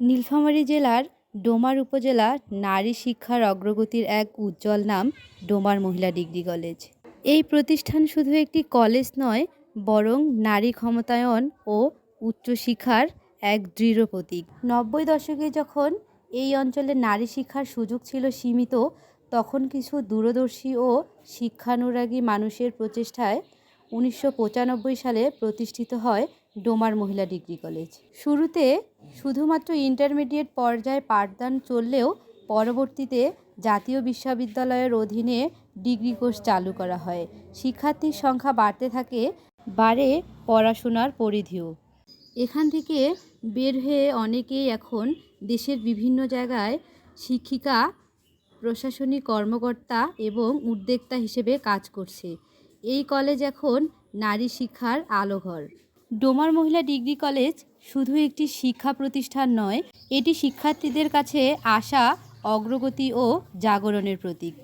নীলফামারী জেলার ডোমার উপজেলা নারী শিক্ষার অগ্রগতির এক উজ্জ্বল নাম, ডোমার মহিলা ডিগ্রি কলেজ। এই প্রতিষ্ঠান শুধু একটি কলেজ নয়, বরং নারী ক্ষমতায়ন ও উচ্চশিক্ষার এক দৃঢ় প্রতীক। নব্বই দশকে যখন এই অঞ্চলে নারী শিক্ষার সুযোগ ছিল সীমিত, তখন কিছু দূরদর্শী ও শিক্ষানুরাগী মানুষের প্রচেষ্টায় উনিশশো পঁচানব্বই সালে প্রতিষ্ঠিত হয় ডোমার মহিলা ডিগ্রি কলেজ। শুরুতে শুধুমাত্র ইন্টারমিডিয়েট পর্যায়ে পাঠদান চললেও পরবর্তীতে জাতীয় বিশ্ববিদ্যালয়ের অধীনে ডিগ্রি কোর্স চালু করা হয়। শিক্ষার্থীর সংখ্যা বাড়তে থাকে, বাড়ে পড়াশোনার পরিধিও। এখান থেকে বের হয়ে অনেকেই এখন দেশের বিভিন্ন জায়গায় শিক্ষিকা, প্রশাসনিক কর্মকর্তা এবং উদ্যোক্তা হিসেবে কাজ করছে। এই কলেজ এখন নারী শিক্ষার আলোঘর। ডোমার মহিলা ডিগ্রি কলেজ শুধু একটি শিক্ষা প্রতিষ্ঠান নয়, এটি শিক্ষার্থীদের কাছে আশা, অগ্রগতি ও জাগরণের প্রতীক।